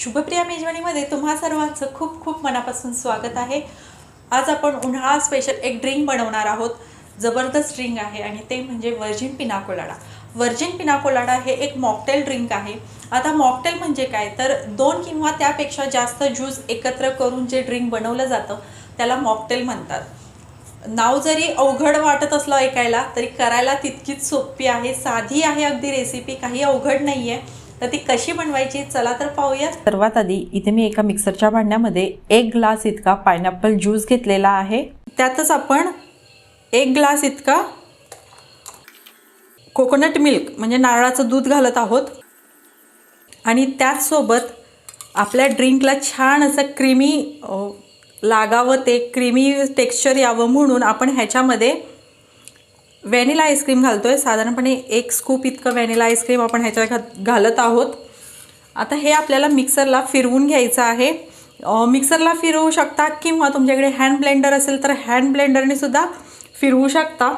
शुभप्रिया मेजवानीमध्ये तुम्हा सर्वांचं खूप खूप मनापासून स्वागत आहे. आज आपण उन्हाळा स्पेशल एक ड्रिंक बनवणार आहोत. जबरदस्त ड्रिंक आहे आणि ते म्हणजे व्हर्जिन पिनाकोलाडा व्हर्जिन पिनाकोलाडा हे एक मॉकटेल ड्रिंक आहे. आता मॉकटेल म्हणजे काय? तर दोन किंवा त्यापेक्षा जास्त ज्यूस एकत्र करून जे ड्रिंक बनवलं जातं त्याला मॉकटेल म्हणतात. नाव जरी अवघड वाटत असलं ऐकायला तरी करायला तितकीच सोपी आहे साधी आहे अगदी रेसिपी काही अवघड नाही आहे तर ती कशी बनवायची चला तर पाहूया सर्वात आधी इथे मी एका मिक्सरच्या भांड्यामध्ये एक ग्लास इतका पायनॅपल ज्यूस घेतलेला आहे. त्यातच आपण एक ग्लास इतका कोकोनट मिल्क म्हणजे नारळाचं दूध घालत आहोत. आणि त्याचसोबत आपल्या ड्रिंकला छान असं क्रीमी लागावं ते क्रीमी टेक्स्चर यावं म्हणून आपण ह्याच्यामध्ये व्हॅनिला आईस्क्रीम घालतो आहे साधारणपणे एक स्कूप इतकं व्हॅनिला आईस्क्रीम आपण ह्याच्यात घात घालत आहोत. आता हे आपल्याला मिक्सरला फिरवून घ्यायचं आहे. मिक्सरला फिरवू शकता किंवा तुमच्याकडे हँड ब्लेंडर असेल तर हँड ब्लेंडरने सुद्धा फिरवू शकता.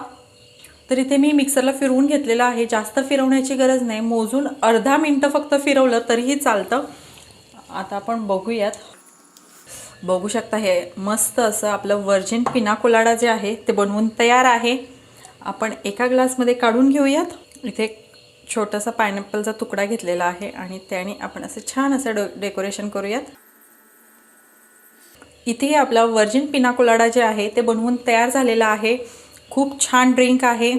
तर इथे मी मिक्सरला फिरवून घेतलेलं आहे. जास्त फिरवण्याची गरज नाही. मोजून अर्धा मिनटं फक्त फिरवलं तरीही चालतं. आता आपण बघूयात. बघू शकता हे मस्त असं आपलं व्हर्जिन पिना कोलाडा जे आहे ते बनवून तयार आहे. आपण एका ग्लासमध्ये काढून घेऊयात. इथे छोटासा पायनॅपलचा तुकडा घेतलेला आहे आणि त्याने आपण असं छान असं डो डेकोरेशन करूयात. इथे आपला व्हर्जिन पिनाकोलाडा जे आहे ते बनवून तयार झालेलं आहे. खूप छान ड्रिंक आहे.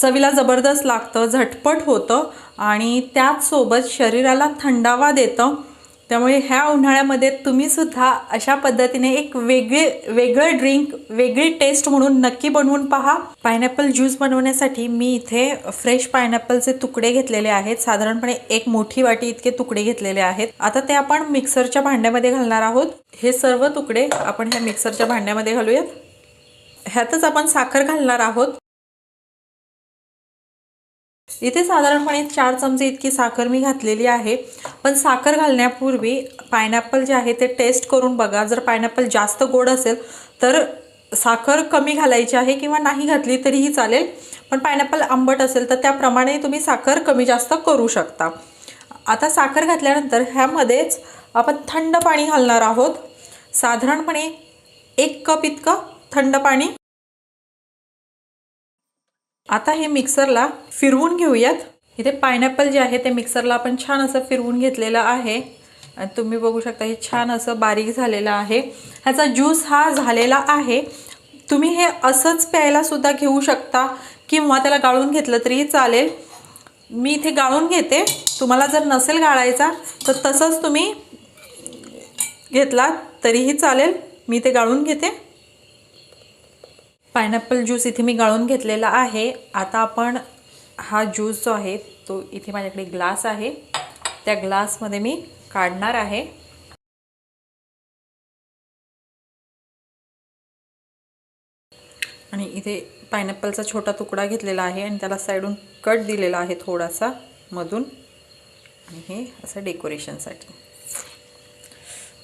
चवीला जबरदस्त लागतं झटपट होतं आणि त्याचसोबत शरीराला थंडावा देतं. त्यामुळे ह्या उन्हाळ्यामध्ये तुम्हीसुद्धा अशा पद्धतीने एक वेगळे वेगळं ड्रिंक वेगळी टेस्ट म्हणून नक्की बनवून पहा. पायनॅपल ज्यूस बनवण्यासाठी मी इथे फ्रेश पायनॅपलचे तुकडे घेतलेले आहेत. साधारणपणे एक मोठी वाटी इतके तुकडे घेतलेले आहेत. आता ते आपण मिक्सरच्या भांड्यामध्ये घालणार आहोत. हे सर्व तुकडे आपण ह्या मिक्सरच्या भांड्यामध्ये घालूयात. ह्यातच आपण साखर घालणार आहोत. इथे साधारणपणे चार चमचे इतकी साखर मी घातलेली आहे. पण साखर घालण्यापूर्वी पायनॅपल जे आहे ते टेस्ट करून बघा. जर पायनॅपल जास्त गोड असेल तर साखर कमी घालायची आहे किंवा नाही घातली तरीही चालेल. पण पायनॅपल आंबट असेल तर त्याप्रमाणे तुम्ही साखर कमी जास्त करू शकता. आता साखर घातल्यानंतर ह्यामध्येच आपण थंड पाणी घालणार आहोत. साधारणपणे एक कप इतकं थंड पाणी. आता हे मिक्सरला फिरवून घेऊयात. इथे पायनॅपल जे आहे ते मिक्सरला आपण छान असं फिरवून घेतलेलं आहे. तुम्ही बघू शकता हे छान असं बारीक झालेलं आहे. ह्याचा ज्यूस हा झालेला आहे. तुम्ही हे असंच प्यायला सुद्धा घेऊ शकता किंवा त्याला गाळून घेतलं तरीही चालेल. मी इथे गाळून घेते. तुम्हाला जर नसेल गाळायचा तर तसंच तुम्ही घेतला तरीही चालेल. मी ते गाळून घेते. पायनॅपल ज्यूस इथे मी गाळून घेतलेला आहे. आता आपण हा ज्यूस जो आहे तो इथे माझ्याकडे ग्लास आहे. त्या ग्लासमध्ये मी काढणार आहे. आणि इथे पायनॅपलचा छोटा तुकडा घेतलेला आहे आणि त्याला साईडून कट दिलेला आहे थोडासा मधून. आणि हे असं डेकोरेशनसाठी.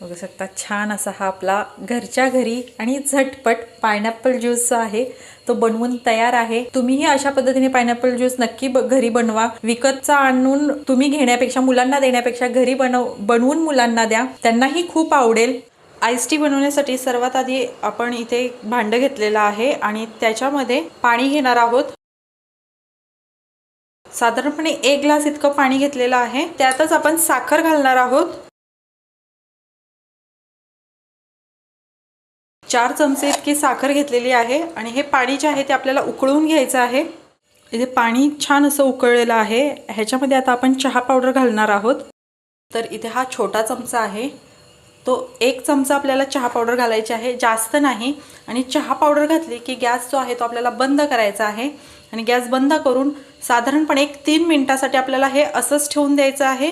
बघू शकता छान असा हा आपला घरच्या घरी आणि झटपट पायनॅपल ज्यूस जो आहे तो बनवून तयार आहे. तुम्हीही अशा पद्धतीने पायनॅपल ज्यूस नक्की घरी बनवा. विकतचा आणून तुम्ही घेण्यापेक्षा मुलांना देण्यापेक्षा घरी बनव बनवून मुलांना द्या. त्यांनाही खूप आवडेल. आईस टी बनवण्यासाठी सर्वात आधी आपण इथे भांडं घेतलेलं आहे आणि त्याच्यामध्ये पाणी घेणार आहोत. साधारणपणे एक ग्लास इतकं पाणी घेतलेलं आहे. त्यातच आपण साखर घालणार आहोत. चार चमचे इतकी साखर घेतलेली आहे आणि हे पाणी जे आहे ते आपल्याला उकळून घ्यायचं आहे. इथे पाणी छान असं उकळलेलं आहे. ह्याच्यामध्ये आता आपण चहा पावडर घालणार आहोत. तर इथे हा छोटा चमचा आहे. तो एक चमचा आपल्याला चहा पावडर घालायची आहे. जास्त नाही. आणि चहा पावडर घातली की गॅस जो आहे तो आपल्याला बंद करायचा आहे. आणि गॅस बंद करून साधारणपणे एक तीन मिनटासाठी आपल्याला हे असंच ठेवून द्यायचं आहे.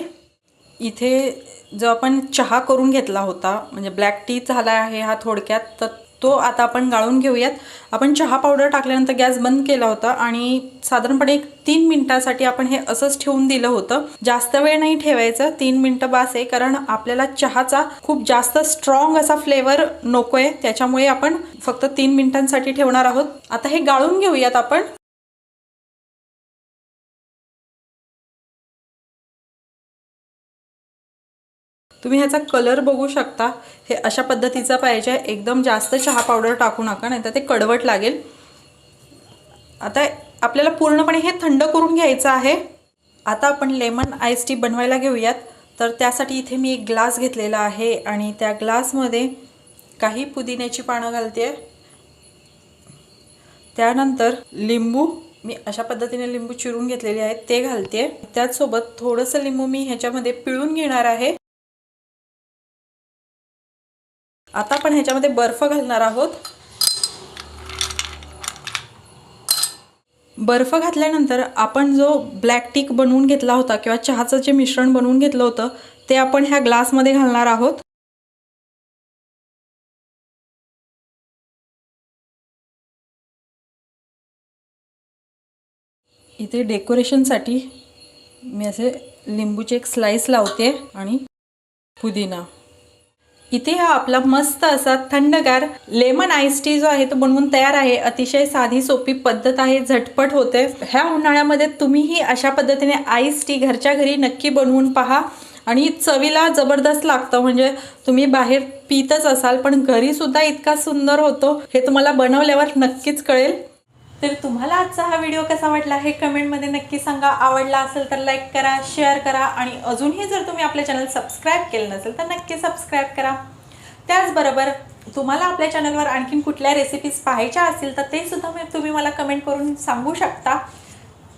इथे जो आपण चहा करून घेतला होता म्हणजे ब्लॅक टी झाला आहे हा थोडक्यात तर तो आता आपण गाळून घेऊयात. आपण चहा पावडर टाकल्यानंतर गॅस बंद केला होता आणि साधारणपणे एक तीन मिनिटासाठी आपण हे असंच ठेवून दिलं होतं. जास्त वेळ नाही ठेवायचं तीन मिनटं बास आहे कारण आपल्याला चहाचा खूप जास्त स्ट्रॉंग असा फ्लेवर नको आहे त्याच्यामुळे आपण फक्त तीन मिनिटांसाठी ठेवणार आहोत. आता हे गाळून घेऊयात आपण. तुम्ही ह्याचा कलर बघू शकता. हे अशा पद्धतीचा पाहिजे. एकदम जास्त चहा पावडर टाकू नका नाही तर ते कडवट लागेल. आता आपल्याला पूर्णपणे हे थंड करून घ्यायचं आहे. आता आपण लेमन आईस टी बनवायला घेऊयात. तर त्यासाठी इथे मी एक ग्लास घेतलेला आहे आणि त्या ग्लासमध्ये काही पुदिन्याची पानं घालते त्यानंतर लिंबू मी अशा पद्धतीने लिंबू चिरून घेतलेले आहेत ते घालते त्याचसोबत थोडंसं लिंबू मी ह्याच्यामध्ये पिळून घेणार आहे. आता आपण ह्याच्यामध्ये बर्फ घालणार आहोत. बर्फ घातल्यानंतर आपण जो ब्लॅक टीक बनवून घेतला होता किंवा चहाचं जे मिश्रण बनवून घेतलं होतं ते आपण ह्या ग्लासमध्ये घालणार आहोत. इथे डेकोरेशनसाठी मी असे लिंबूचे एक स्लाइस लावते आणि पुदिना. इथे हा आपला मस्त असा थंडगार लेमन आईस टी जो आहे तो बनवून तयार आहे. अतिशय साधी सोपी पद्धत आहे. झटपट होते ह्या उन्हाळ्यामध्ये तुम्हीही अशा पद्धतीने आईस टी घरच्या घरी नक्की बनवून पहा. आणि चवीला जबरदस्त लागतं. म्हणजे तुम्ही बाहेर पितच असाल पण घरीसुद्धा इतका सुंदर होतो हे तुम्हाला बनवल्यावर नक्कीच कळेल. तर तुम्हाला आजचा हा व्हिडिओ कसा वाटला हे कमेंटमध्ये नक्की सांगा. आवडला असेल तर लाईक करा शेअर करा आणि अजूनही जर तुम्ही आपल्या चॅनल सबस्क्राईब केलं नसेल तर नक्की सबस्क्राईब करा. त्याचबरोबर तुम्हाला आपल्या चॅनलवर आणखीन कुठल्या रेसिपीज पाहायच्या असतील तर ते सुद्धा मी तुम्ही मला कमेंट करून सांगू शकता.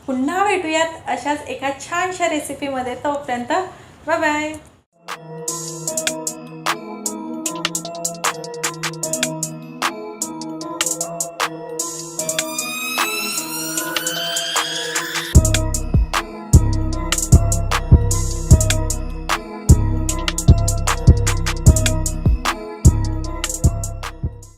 पुन्हा भेटूयात अशाच एका छानशा रेसिपीमध्ये तोपर्यंत बाय बाय